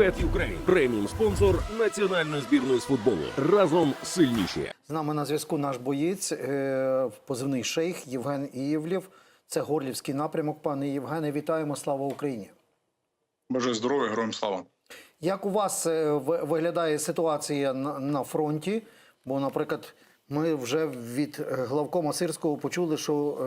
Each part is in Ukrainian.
Bet преміум спонсор національної збірної з футболу. Разом сильніші. З нами на зв'язку наш боєць, е, позивний шейх Євген Ієвлєв. Це Горлівський напрямок. Пане Євгене, вітаємо. Слава Україні! Бажаю здоров'я, героям слава. Як у вас е, виглядає ситуація на, фронті? Бо, наприклад, ми вже від е, главкома Сирського почули, що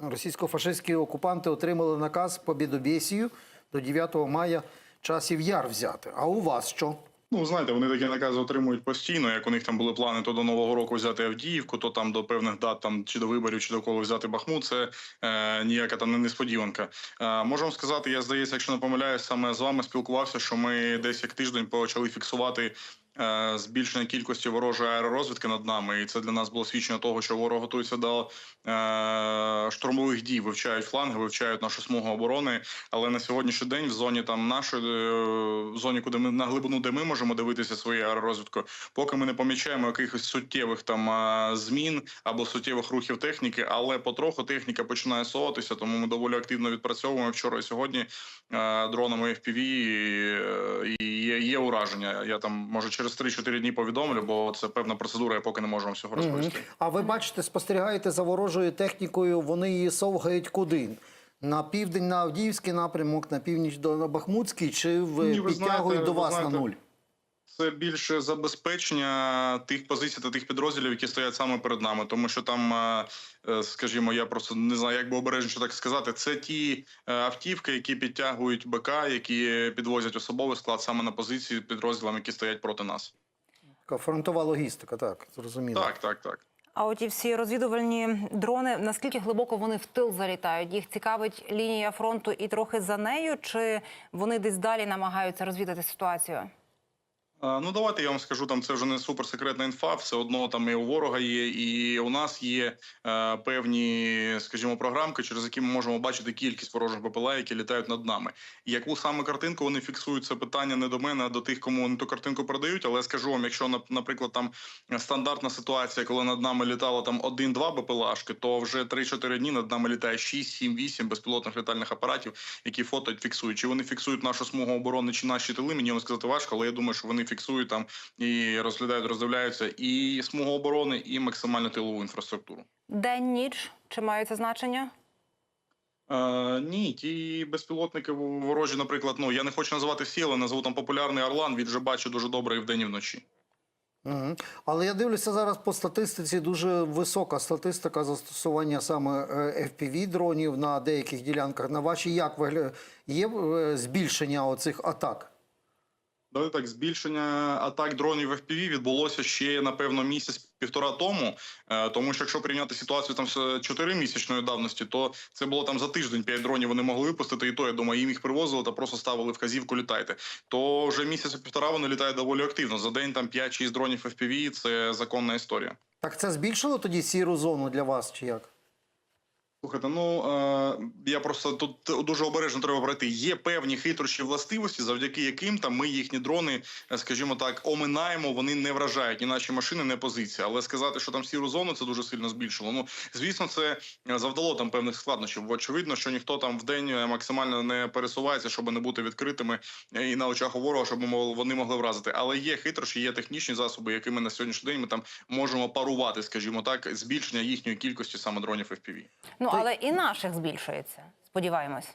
російсько-фашистські окупанти отримали наказ по бідобєсію до 9 мая часів яр взяти. А у вас що? Ну, знаєте, вони такі накази отримують постійно. Як у них там були плани, то до нового року взяти Авдіївку, то там до певних дат, там чи до виборів, чи до коли взяти Бахмут. Це е, ніяка там не несподіванка. Е, можу вам сказати, я здається, якщо не помиляюсь, саме з вами спілкувався, що ми десь як тиждень почали фіксувати. Е, Збільшення кількості ворожої аеророзвідки над нами, і це для нас було свідчення того, що ворог готується до е, штурмових дій, вивчають фланги, вивчають нашу смугу оборони. Але на сьогоднішній день в зоні там нашої е, в зоні, куди ми на глибину, де ми можемо дивитися своєю аеророзвідкою, поки ми не помічаємо якихось суттєвих там змін або суттєвих рухів техніки, але потроху техніка починає соватися, тому ми доволі активно відпрацьовуємо вчора і сьогодні дронами FPV, і, і є, є ураження. Я там може через 3-4 дні повідомлю, бо це певна процедура, я поки не можу вам всього розповісти. А ви бачите, спостерігаєте за ворожою технікою, вони її совгають куди? На південь на Авдіївський напрямок, на північ до на Бахмутський, чи в, Ні, ви підтягують знаєте, до ви вас знаєте, на нуль? Це більше забезпечення тих позицій та тих підрозділів, які стоять саме перед нами, тому що там, е, е, скажімо, я просто не знаю, як би обережніше так сказати. Це ті е, автівки, які підтягують БК, які підвозять особовий склад саме на позиції підрозділам, які стоять проти нас. Фронтова логістика, так, зрозуміло. Так, так, так. А от ті всі розвідувальні дрони, наскільки глибоко вони в тил залітають? Їх цікавить лінія фронту і трохи за нею, чи вони десь далі намагаються розвідати ситуацію? Ну давайте я вам скажу, там це вже не суперсекретна інфа. Все одно там і у ворога є, і у нас є е, певні, скажімо, програмки, через які ми можемо бачити кількість ворожих БПЛА, які літають над нами. Яку саме картинку вони фіксують, це питання не до мене, а до тих, кому вони ту картинку продають. Але я скажу вам, якщо наприклад, там стандартна ситуація, коли над нами літало там 1-2 БПЛАшки, то вже 3-4 дні над нами літає 6, 7, 8 безпілотних літальних апаратів, які фото фіксують. Чи вони фіксують нашу смугу оборони чи наші тили? Мені вам сказати важко, але я думаю, що вони фіксують там і розглядають, роздивляються і смугу оборони, і максимально тилову інфраструктуру. День, ніч, чи мають це значення? Е, ні, ті безпілотники ворожі, наприклад, ну я не хочу називати всі, але назву там популярний Орлан. Він вже бачить дуже добре і вдень, і вночі. Угу. Але я дивлюся зараз по статистиці, дуже висока статистика застосування саме е, FPV-дронів на деяких ділянках. На вашій як вигля... є е, збільшення оцих атак? Давайте так, збільшення атак дронів FPV відбулося ще напевно місяць-півтора тому. Е, Тому що якщо прийняти ситуацію там з чотиримісячної давності, то це було там за тиждень п'ять дронів вони могли випустити, і то я думаю, їм їх привозили та просто ставили вказівку літайте. То вже місяця-півтора вони літають доволі активно. За день там 5-6 дронів FPV – це законна історія. Так це збільшило тоді сіру зону для вас чи як? Слухайте, ну е, я просто тут дуже обережно треба брати. Є певні хитрощі властивості, завдяки яким там ми їхні дрони, е, скажімо так, оминаємо. Вони не вражають ні наші машини, не позиції. Але сказати, що там сіру зону, це дуже сильно збільшило. Ну звісно, це е, завдало там певних складнощів. Очевидно, що ніхто там в день максимально не пересувається, щоб не бути відкритими і на очах у ворога, щоб вони могли вразити. Але є хитрощі, є технічні засоби, якими на сьогоднішній день ми там можемо парувати, скажімо так, збільшення їхньої кількості саме дронів FPV. Ну але і наших збільшується. Сподіваємось.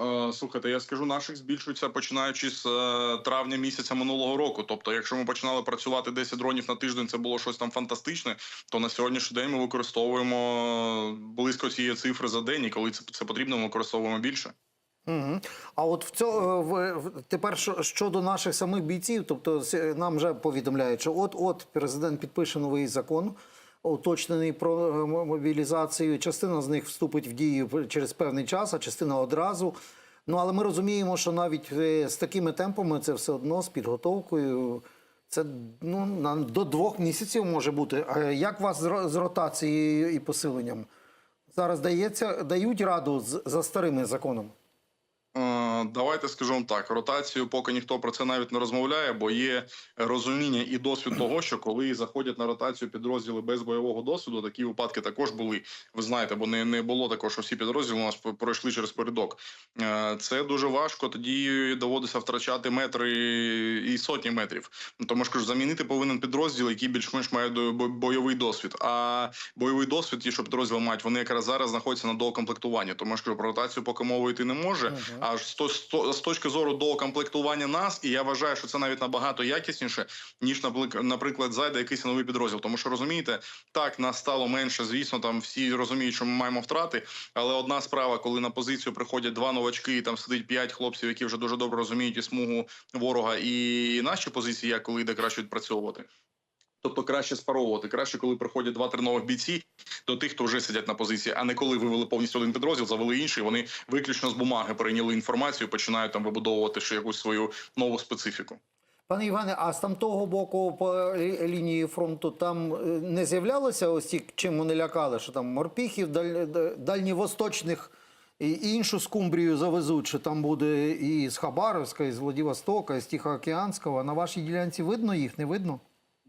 Е, Слухайте, я скажу, наших збільшується починаючи з е, травня місяця минулого року. Тобто, якщо ми починали працювати 10 дронів на тиждень, це було щось там фантастичне. То на сьогоднішній день ми використовуємо близько цієї цифри за день. І коли це, це потрібно, ми використовуємо більше. Угу. А от в цьо, в, в- тепер щодо наших самих бійців, тобто нам вже повідомляють, що от-от президент підпише новий закон, уточнений про е, мобілізацію. Частина з них вступить в дію через певний час, а частина одразу. Ну але ми розуміємо, що навіть е, з такими темпами це все одно з підготовкою. Це ну на до двох місяців може бути. А як вас з ротацією і посиленням? Зараз дається дають раду за старими законом? Е, Давайте скажу вам так: ротацію, поки ніхто про це навіть не розмовляє, бо є розуміння і досвід того, що коли заходять на ротацію підрозділи без бойового досвіду, такі випадки також були. Ви знаєте, бо не, не було також, що всі підрозділи у нас пройшли через передок. Е, Це дуже важко. Тоді доводиться втрачати метри і сотні метрів. Тому що замінити повинен підрозділ, який більш-менш має бойовий досвід. А бойовий досвід, ті, що підрозділи мають, вони якраз зараз знаходяться на доукомплектуванні. Тому що про ротацію поки мова йти не може. А з, точки зору доукомплектування нас, і я вважаю, що це навіть набагато якісніше, ніж наприклад, зайде якийсь новий підрозділ. Тому що розумієте, так нас стало менше. Звісно, там всі розуміють, що ми маємо втрати. Але одна справа, коли на позицію приходять два новачки, і там сидить п'ять хлопців, які вже дуже добре розуміють і смугу ворога, і наші позиції, як коли йде краще відпрацьовувати. Тобто краще спаровувати, краще, коли приходять два-три нових бійці до тих, хто вже сидять на позиції, а не коли вивели повністю один підрозділ, завели інший. Вони виключно з бумаги прийняли інформацію, починають там вибудовувати ще якусь свою нову специфіку. Пане Іване, а з там того боку по лі- лінії фронту там е, не з'являлося ось ті, чим вони лякали, що там морпіхів, даль, д- дальньовосточних і і іншу скумбрію завезуть, що там буде і з Хабаровська, і з Владивостока, і з Тихоокеанського. На вашій ділянці видно їх, не видно?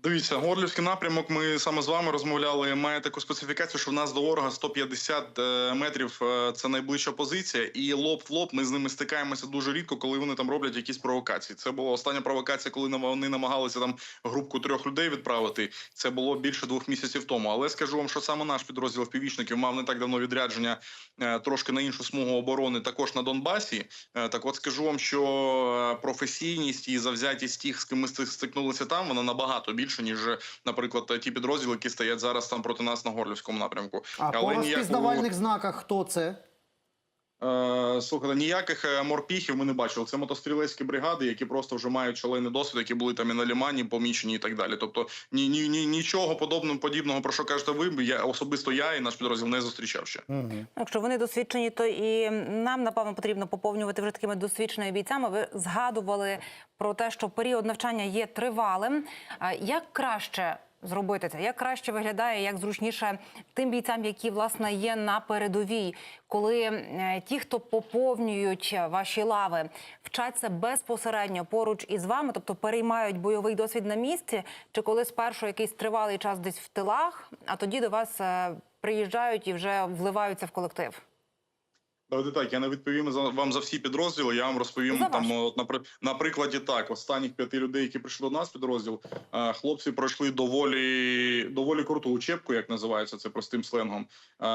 Дивіться, Горлівський напрямок. Ми саме з вами розмовляли. Має таку специфікацію, що в нас до ворога 150 е, метрів. е, Це найближча позиція, і лоб в лоб ми з ними стикаємося дуже рідко, коли вони там роблять якісь провокації. Це була остання провокація, коли вони намагалися там групку трьох людей відправити. Це було більше двох місяців тому. Але скажу вам, що саме наш підрозділ впівічників мав не так давно відрядження е, трошки на іншу смугу оборони, також на Донбасі. Так, от скажу вам, що професійність і завзятість тих, з ким ми стикнулися там, вона набагато більше ніж, е, наприклад, ті підрозділи, які стоять зараз там проти нас на горлівському напрямку. А по розпізнавальних розпізнавальних знаках хто це? Е, Слухайте, ніяких е, морпіхів ми не бачили. Це мотострілецькі бригади, які просто вже мають шалений досвід, які були там і на лімані помічені і так далі. Тобто ні, ні, ні нічого подобного подібного, про що кажете ви, я особисто я і наш підрозділ не зустрічав ще. Якщо вони досвідчені, то і нам напевно потрібно поповнювати вже такими досвідченими бійцями. Ви згадували про те, що період навчання є тривалим. А Як краще зробити це? Як краще виглядає, як зручніше тим бійцям, які власне є на передовій, коли е, ті, хто поповнюють ваші лави, вчаться безпосередньо поруч із вами, тобто переймають бойовий досвід на місці, чи коли спершу якийсь тривалий час десь в тилах, а тоді до вас е, приїжджають і вже вливаються в колектив. Давайте так, я не відповім за вам за всі підрозділи. Я вам розповім За там от, на, на прикладі так. Останніх п'яти людей, які прийшли до нас підрозділ, е, хлопці пройшли доволі доволі круту учебку, як називається це простим сленгом. Е,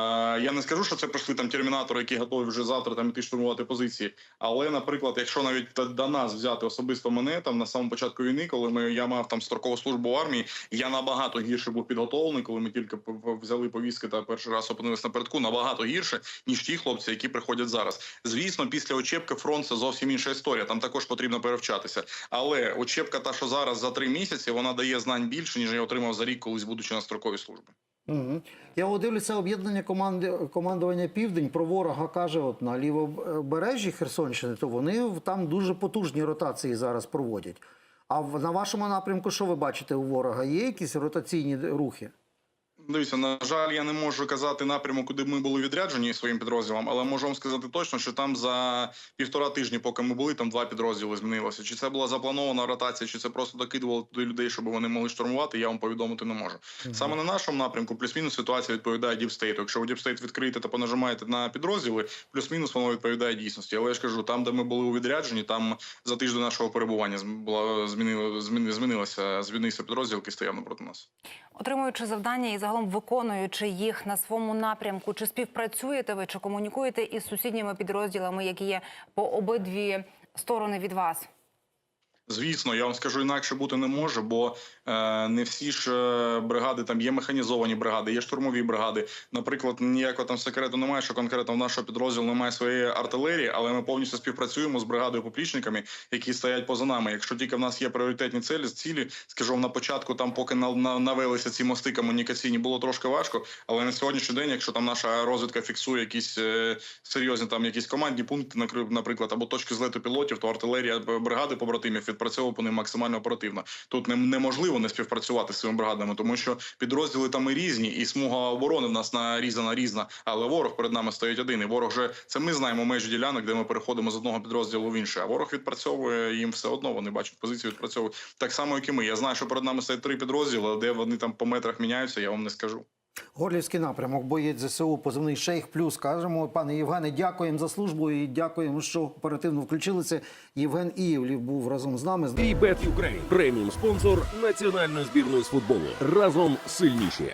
Я не скажу, що це прийшли там термінатори, які готові вже завтра там іти штурмувати позиції. Але, наприклад, якщо навіть до нас взяти особисто мене там на самому початку війни, коли ми я мав там строкову службу в армії, я набагато гірше був підготовлений, коли ми тільки взяли повістки та перший раз опинилися на передку, набагато гірше ніж ті хлопці, які приходять зараз. Звісно, після очепки фронт це зовсім інша історія. Там також потрібно перевчатися. Але очепка, та що зараз за три місяці, вона дає знань більше ніж я отримав за рік, колись будучи на строковій службі. Угу. Я дивлюся об'єднання команди командування Південь про ворога каже, от на лівобережжі Херсонщини, то вони там дуже потужні ротації зараз проводять. А на вашому напрямку, що ви бачите у ворога? Є якісь ротаційні рухи? Дивіться, на жаль, я не можу казати напряму, куди ми були відряджені своїм підрозділом, але можу вам сказати точно, що там за півтора тижні, поки ми були, там два підрозділи змінилося. Чи це була запланована ротація, чи це просто докидували туди людей, щоб вони могли штурмувати, я вам повідомити не можу. Саме на нашому напрямку, плюс-мінус ситуація відповідає діпстейту. Якщо ви діпстейт відкриєте та понажимаєте на підрозділи, плюс-мінус воно відповідає дійсності. Але я ж кажу, там, де ми були у відрядженні, там за тиждень нашого перебування була змінила зміни, змінилася змінився підрозділ, який стояв напроти нас. Отримуючи завдання і загалом виконуючи їх на своєму напрямку, чи співпрацюєте ви, чи комунікуєте із сусідніми підрозділами, які є по обидві сторони від вас? Звісно, я вам скажу інакше бути не може, бо е, не всі ж е, бригади там є механізовані бригади, є штурмові бригади. Наприклад, ніякого там секрету немає, що конкретно в нашого підрозділу немає своєї артилерії, але ми повністю співпрацюємо з бригадою поплічниками, які стоять поза нами. Якщо тільки в нас є пріоритетні цілі, цілі, скажу на початку, там поки на, на, навелися ці мости комунікаційні, було трошки важко. Але на сьогоднішній день, якщо там наша розвідка фіксує якісь е, серйозні там якісь командні пункти, наприклад, або точки злету пілотів, то артилерія бригади побратимів по ним максимально оперативно. Тут неможливо не співпрацювати з цими бригадами, тому що підрозділи там і різні, і смуга оборони в нас нарізана різна. Але ворог перед нами стоїть один. І ворог же це ми знаємо межі ділянок, де ми переходимо з одного підрозділу в інший. А ворог відпрацьовує їм все одно. Вони бачать позицію, відпрацьовують так само, як і ми. Я знаю, що перед нами стоять три підрозділи, де вони там по метрах міняються, я вам не скажу. Горлівський напрямок, боєць ЗСУ, позивний Шейх Плюс. Кажемо, пане Євгене, дякуємо за службу і дякуємо, що оперативно включилися. Євген Іївлів був разом з нами. І Bet Ukraine – преміум спонсор національної збірної з футболу. Разом сильніші.